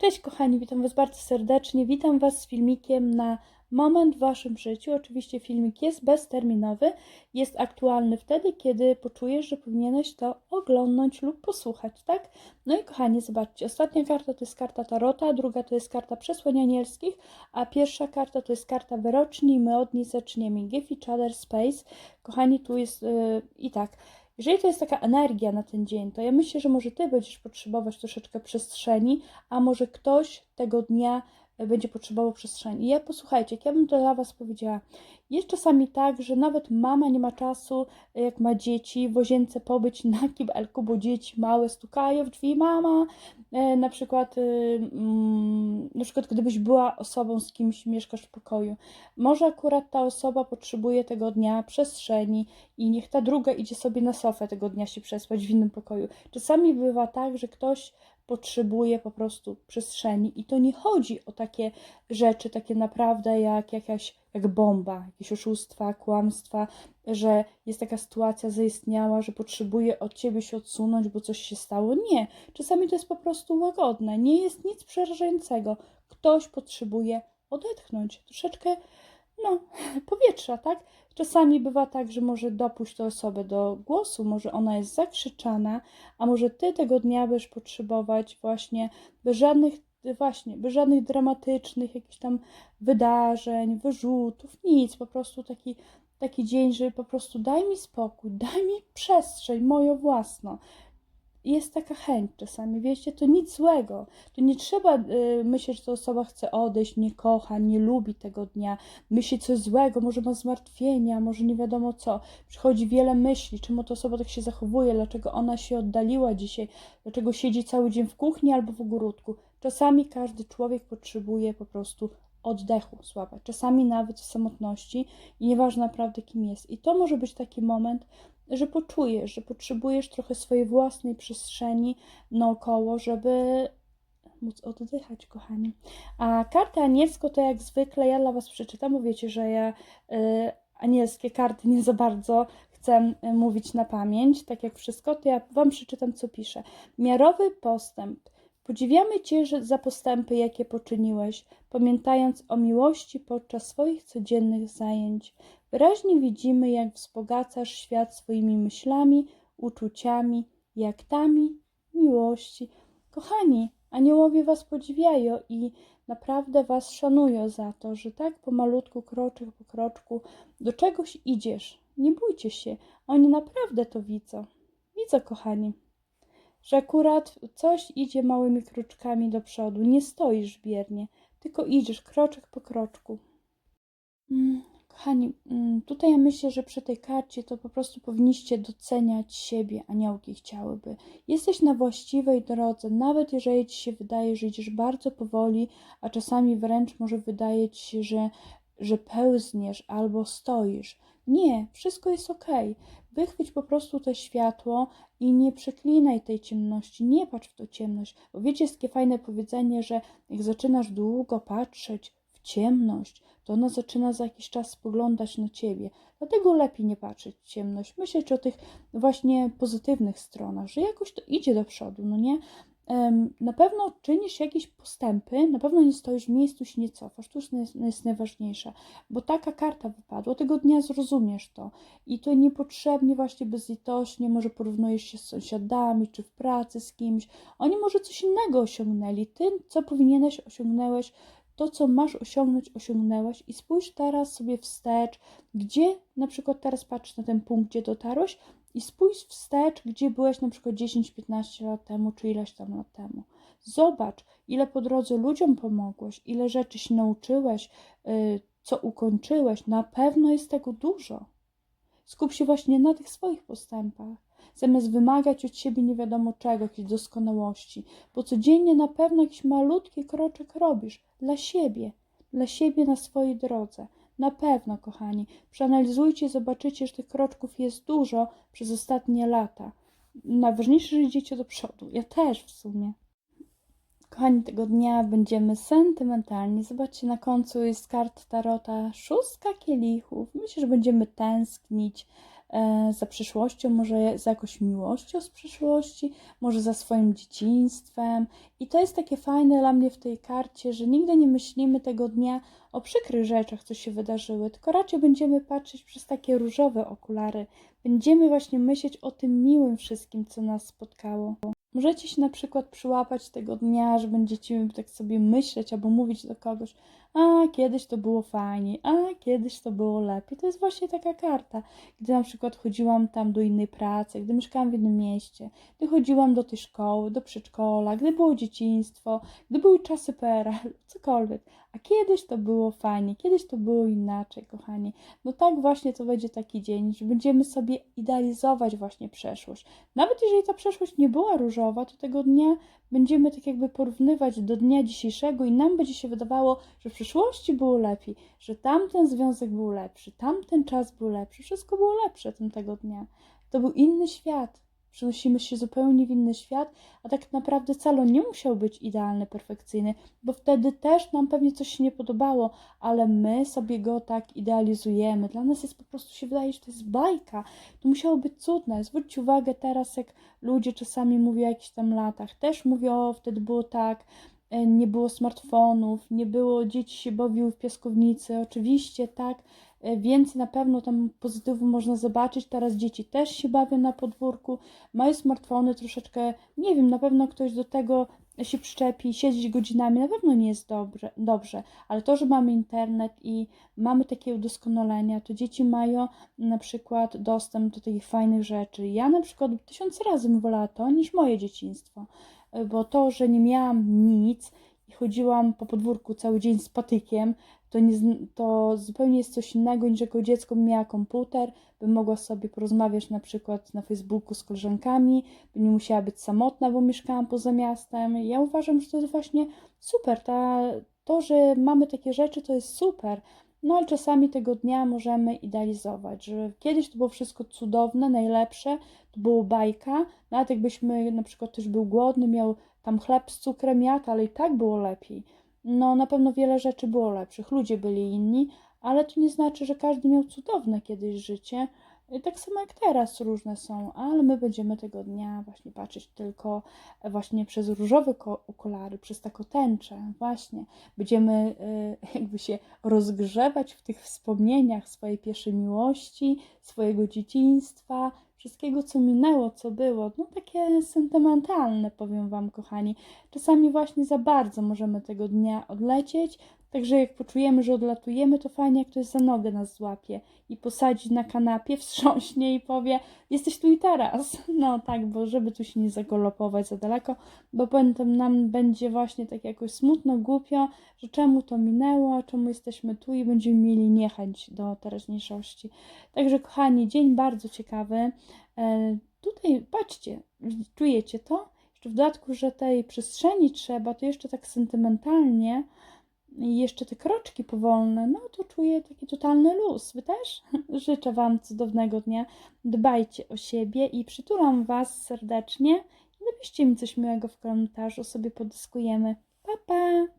Cześć kochani, witam Was bardzo serdecznie. Witam Was z filmikiem na moment w Waszym życiu. Oczywiście filmik jest bezterminowy, jest aktualny wtedy, kiedy poczujesz, że powinieneś to oglądnąć lub posłuchać, tak? No i kochani, zobaczcie, ostatnia karta to jest karta Tarota, druga to jest karta przesłań anielskich, a pierwsza karta to jest karta wyroczni my od niej zaczniemy. Give each space. Kochani, tu jest yy, i tak... Jeżeli to jest taka energia na ten dzień, to ja myślę, że może ty będziesz potrzebować troszeczkę przestrzeni, a może ktoś tego dnia będzie potrzebował przestrzeni. I ja posłuchajcie, jak ja bym to dla Was powiedziała. Jest czasami tak, że nawet mama nie ma czasu, jak ma dzieci, w łazience pobyć na kibelku, bo dzieci małe stukają w drzwi, mama. E, na przykład, y, mm, na przykład gdybyś była osobą, z kimś mieszkasz w pokoju. Może akurat ta osoba potrzebuje tego dnia przestrzeni i niech ta druga idzie sobie na sofę tego dnia się przespać w innym pokoju. Czasami bywa tak, że ktoś potrzebuje po prostu przestrzeni. I to nie chodzi o takie rzeczy, takie naprawdę jak jakaś jak bomba, jakieś oszustwa, kłamstwa, że jest taka sytuacja zaistniała, że potrzebuje od ciebie się odsunąć, bo coś się stało. Nie. Czasami to jest po prostu łagodne. Nie jest nic przerażającego. Ktoś potrzebuje odetchnąć, troszeczkę no, powietrza, tak? Czasami bywa tak, że może dopuść tę osobę do głosu, może ona jest zakrzyczana, a może ty tego dnia będziesz potrzebować właśnie bez żadnych, właśnie, bez żadnych dramatycznych jakichś tam wydarzeń, wyrzutów, nic, po prostu taki, taki dzień, że po prostu daj mi spokój, daj mi przestrzeń moją własną jest taka chęć czasami, wiecie, to nic złego. To nie trzeba y, myśleć, że ta osoba chce odejść, nie kocha, nie lubi tego dnia, myśli coś złego, może ma zmartwienia, może nie wiadomo co. Przychodzi wiele myśli, czemu ta osoba tak się zachowuje, dlaczego ona się oddaliła dzisiaj, dlaczego siedzi cały dzień w kuchni albo w ogródku. Czasami każdy człowiek potrzebuje po prostu oddechu słaba, czasami nawet w samotności i nieważne naprawdę kim jest. I to może być taki moment, że poczujesz, że potrzebujesz trochę swojej własnej przestrzeni naokoło, żeby móc oddychać, kochani. A kartę anielską to jak zwykle ja dla Was przeczytam, bo wiecie, że ja y, anielskie karty nie za bardzo chcę y, mówić na pamięć, tak jak wszystko, to ja Wam przeczytam, co pisze. Miarowy postęp. Podziwiamy Cię za postępy, jakie poczyniłeś, pamiętając o miłości podczas swoich codziennych zajęć. Wyraźnie widzimy, jak wzbogacasz świat swoimi myślami, uczuciami i aktami miłości. Kochani, aniołowie Was podziwiają i naprawdę Was szanują za to, że tak pomalutku, kroczek po kroczku do czegoś idziesz. Nie bójcie się, oni naprawdę to widzą. Widzą, kochani, że akurat coś idzie małymi kroczkami do przodu. Nie stoisz biernie, tylko idziesz kroczek po kroczku. Mm. Kochani, mm, tutaj ja myślę, że przy tej karcie to po prostu powinniście doceniać siebie, aniołki chciałyby. Jesteś na właściwej drodze, nawet jeżeli ci się wydaje, że idziesz bardzo powoli, a czasami wręcz może wydaje ci się, że, że pełzniesz albo stoisz. Nie, wszystko jest ok. Wychwyć po prostu to światło i nie przeklinaj tej ciemności, nie patrz w tą ciemność. Bo wiecie, jest takie fajne powiedzenie, że jak zaczynasz długo patrzeć w ciemność, to ona zaczyna za jakiś czas spoglądać na ciebie. Dlatego lepiej nie patrzeć w ciemność, myśleć o tych właśnie pozytywnych stronach, że jakoś to idzie do przodu, no nie? Na pewno czynisz jakieś postępy, na pewno nie stoisz w miejscu, się nie cofasz. To jest, jest najważniejsze, bo taka karta wypadła. Tego dnia zrozumiesz to i to niepotrzebnie, właśnie bezlitośnie, może porównujesz się z sąsiadami, czy w pracy z kimś. Oni może coś innego osiągnęli. Ty, co powinieneś, osiągnęłeś to, co masz osiągnąć, osiągnęłaś i spójrz teraz sobie wstecz, gdzie na przykład teraz patrz na ten punkt, gdzie dotarłeś i spójrz wstecz, gdzie byłeś na przykład 10-15 lat temu, czy ileś tam lat temu. Zobacz, ile po drodze ludziom pomogłeś, ile rzeczy się nauczyłeś, yy, co ukończyłeś. Na pewno jest tego dużo. Skup się właśnie na tych swoich postępach zamiast wymagać od siebie nie wiadomo czego, jakiejś doskonałości, bo codziennie na pewno jakiś malutki kroczek robisz dla siebie, dla siebie na swojej drodze. Na pewno, kochani, przeanalizujcie, zobaczycie, że tych kroczków jest dużo przez ostatnie lata. Najważniejsze, że idziecie do przodu. Ja też w sumie. Kochani, tego dnia będziemy sentymentalni. Zobaczcie, na końcu jest kart Tarota szóstka kielichów. Myślę, że będziemy tęsknić, za przyszłością, może za jakąś miłością z przyszłości, może za swoim dzieciństwem. I to jest takie fajne dla mnie w tej karcie, że nigdy nie myślimy tego dnia o przykrych rzeczach, co się wydarzyły, tylko raczej będziemy patrzeć przez takie różowe okulary. Będziemy właśnie myśleć o tym miłym wszystkim, co nas spotkało. Możecie się na przykład przyłapać tego dnia, że będziecie tak sobie myśleć albo mówić do kogoś, a kiedyś to było fajnie, a kiedyś to było lepiej. To jest właśnie taka karta, gdy na przykład chodziłam tam do innej pracy, gdy mieszkałam w innym mieście, gdy chodziłam do tej szkoły, do przedszkola, gdy było dzieciństwo, gdy były czasy PRL, cokolwiek. A kiedyś to było fajnie, kiedyś to było inaczej, kochani. No tak właśnie to będzie taki dzień, że będziemy sobie idealizować właśnie przeszłość. Nawet jeżeli ta przeszłość nie była różowa, to tego dnia będziemy tak jakby porównywać do dnia dzisiejszego i nam będzie się wydawało, że w przyszłości było lepiej, że tamten związek był lepszy, tamten czas był lepszy, wszystko było lepsze tamtego dnia. To był inny świat. Przenosimy się zupełnie w inny świat, a tak naprawdę wcale on nie musiał być idealny, perfekcyjny, bo wtedy też nam pewnie coś się nie podobało, ale my sobie go tak idealizujemy. Dla nas jest po prostu się wydaje, że to jest bajka. To musiało być cudne. Zwróćcie uwagę teraz, jak ludzie czasami mówią o jakichś tam latach. Też mówią, wtedy było tak, nie było smartfonów, nie było, dzieci się bawiły w piaskownicy. Oczywiście, tak, e, więcej na pewno tam pozytywów można zobaczyć. Teraz dzieci też się bawią na podwórku, mają smartfony troszeczkę, nie wiem, na pewno ktoś do tego się przyczepi, siedzieć godzinami, na pewno nie jest dobrze, dobrze, ale to, że mamy internet i mamy takie udoskonalenia, to dzieci mają na przykład dostęp do takich fajnych rzeczy. Ja na przykład tysiąc razy wolała to niż moje dzieciństwo, bo to, że nie miałam nic i chodziłam po podwórku cały dzień z patykiem, to, nie, to zupełnie jest coś innego niż jako dziecko bym miała komputer, bym mogła sobie porozmawiać na przykład na Facebooku z koleżankami, by nie musiała być samotna, bo mieszkałam poza miastem. Ja uważam, że to jest właśnie super. Ta, to, że mamy takie rzeczy, to jest super. No ale czasami tego dnia możemy idealizować, że kiedyś to było wszystko cudowne, najlepsze, to było bajka, nawet jakbyśmy na przykład też był głodny, miał tam chleb z cukrem jadł, ale i tak było lepiej. No na pewno wiele rzeczy było lepszych, ludzie byli inni, ale to nie znaczy, że każdy miał cudowne kiedyś życie. Tak samo jak teraz różne są, ale my będziemy tego dnia właśnie patrzeć tylko właśnie przez różowe okulary, przez taką tęczę, właśnie. Będziemy y, jakby się rozgrzewać w tych wspomnieniach swojej pierwszej miłości, swojego dzieciństwa, wszystkiego, co minęło, co było. No takie sentymentalne, powiem Wam, kochani. Czasami właśnie za bardzo możemy tego dnia odlecieć, Także jak poczujemy, że odlatujemy, to fajnie, jak ktoś za nogę nas złapie i posadzi na kanapie, wstrząśnie i powie: Jesteś tu i teraz. No tak, bo żeby tu się nie zagolopować za daleko, bo potem nam będzie właśnie tak jakoś smutno, głupio, że czemu to minęło, czemu jesteśmy tu i będziemy mieli niechęć do teraźniejszości. Także, kochani, dzień bardzo ciekawy. E, tutaj patrzcie, czujecie to? Jeszcze w dodatku, że tej przestrzeni trzeba, to jeszcze tak sentymentalnie jeszcze te kroczki powolne, no to czuję taki totalny luz. Wy też? Życzę Wam cudownego dnia. Dbajcie o siebie i przytulam Was serdecznie. Napiszcie mi coś miłego w komentarzu, sobie podyskujemy. Pa, pa!